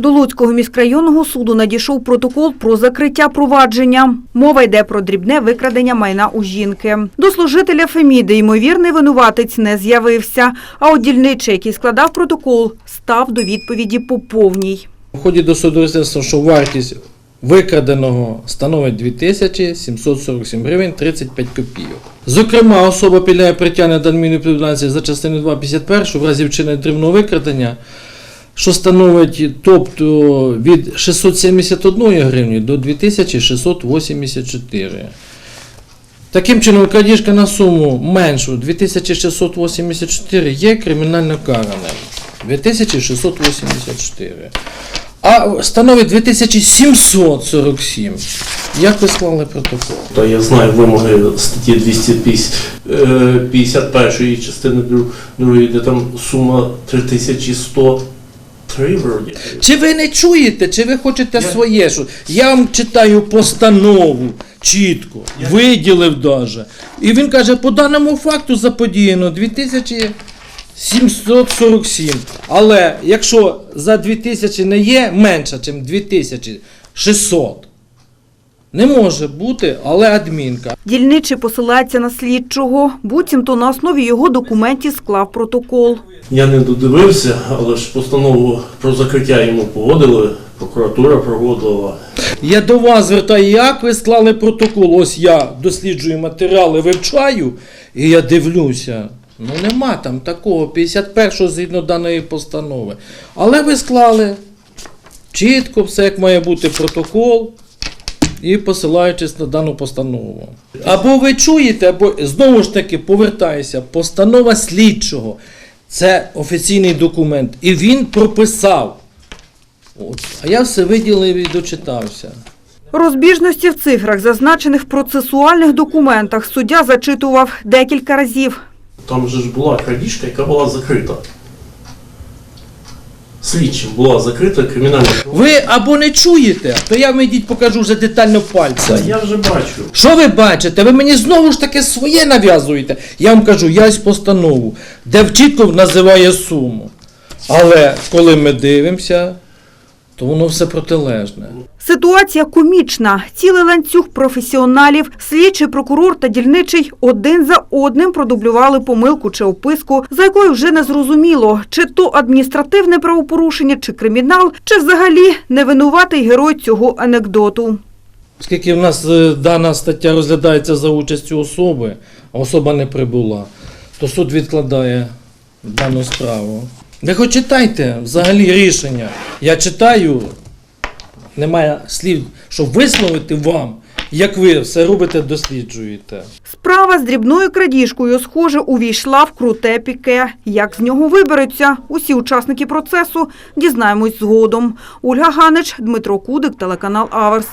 До Луцького міськрайонного суду надійшов протокол про закриття провадження. Мова йде про дрібне викрадення майна у жінки. До служителя Феміди ймовірний винуватець не з'явився, а от дільничий, який складав протокол, став до відповіді по повній. В ході досудового слідства, що вартість викраденого становить 2747 гривень 35 копійок. Зокрема, особа підлягає притягнення до адмінвідповідальності за частиною 251 в разі вчинення дрібного викрадення, що становить тобто від 671 гривні до 2684. Таким чином, крадіжка на суму меншу 2684 є кримінально караним. 2684. А становить 2747. Як ви склали протокол? То я знаю вимоги статті 251 частини 2, де там сума 3103 вроді. Чи ви не чуєте, чи ви хочете своє? Що? Я вам читаю постанову чітко, виділив даже. І він каже, по даному факту заподіяно 2747. Але якщо за 2000 не є менше, ніж 2600, не може бути, але адмінка. Дільничий посилається на слідчого, буцімто на основі його документів склав протокол. Я не додивився, але ж постанову про закриття йому погодили, прокуратура проводила. Я до вас звертаю, як ви склали протокол? Ось я досліджую матеріали, вивчаю, і я дивлюся. Ну нема там такого 51-го згідно даної постанови. Але ви склали чітко все, як має бути протокол, і посилаючись на дану постанову. Або ви чуєте, або знову ж таки повертаюся, постанова слідчого. Це офіційний документ. І він прописав. От. А я все виділив і дочитався. Розбіжності в цифрах, зазначених в процесуальних документах, суддя зачитував декілька разів. Там же ж була крадіжка, яка була закрита. Слідчим була закрита кримінальна Ви або не чуєте, то я вам ідіть покажу вже детально пальцем. Я вже бачу. Що ви бачите? Ви мені знову ж таки своє нав'язуєте. Я вам кажу, я ось постанову, де чітко називає суму. Але коли ми дивимося, то воно все протилежне. Ситуація комічна. Цілий ланцюг професіоналів, слідчий прокурор та дільничий один за одним продублювали помилку чи описку, за якою вже не зрозуміло, чи то адміністративне правопорушення, чи кримінал, чи взагалі невинуватий герой цього анекдоту. Оскільки в нас е, дана стаття розглядається за участю особи, а особа не прибула, то суд відкладає дану справу. Ви хоч читайте взагалі рішення. Я читаю, немає слів, щоб висловити вам, як ви все робите, досліджуєте. Справа з дрібною крадіжкою, схоже, увійшла в круте піке. Як з нього виберуться? Усі учасники процесу дізнаємось згодом. Ольга Ганич, Дмитро Кудик, телеканал Аверс.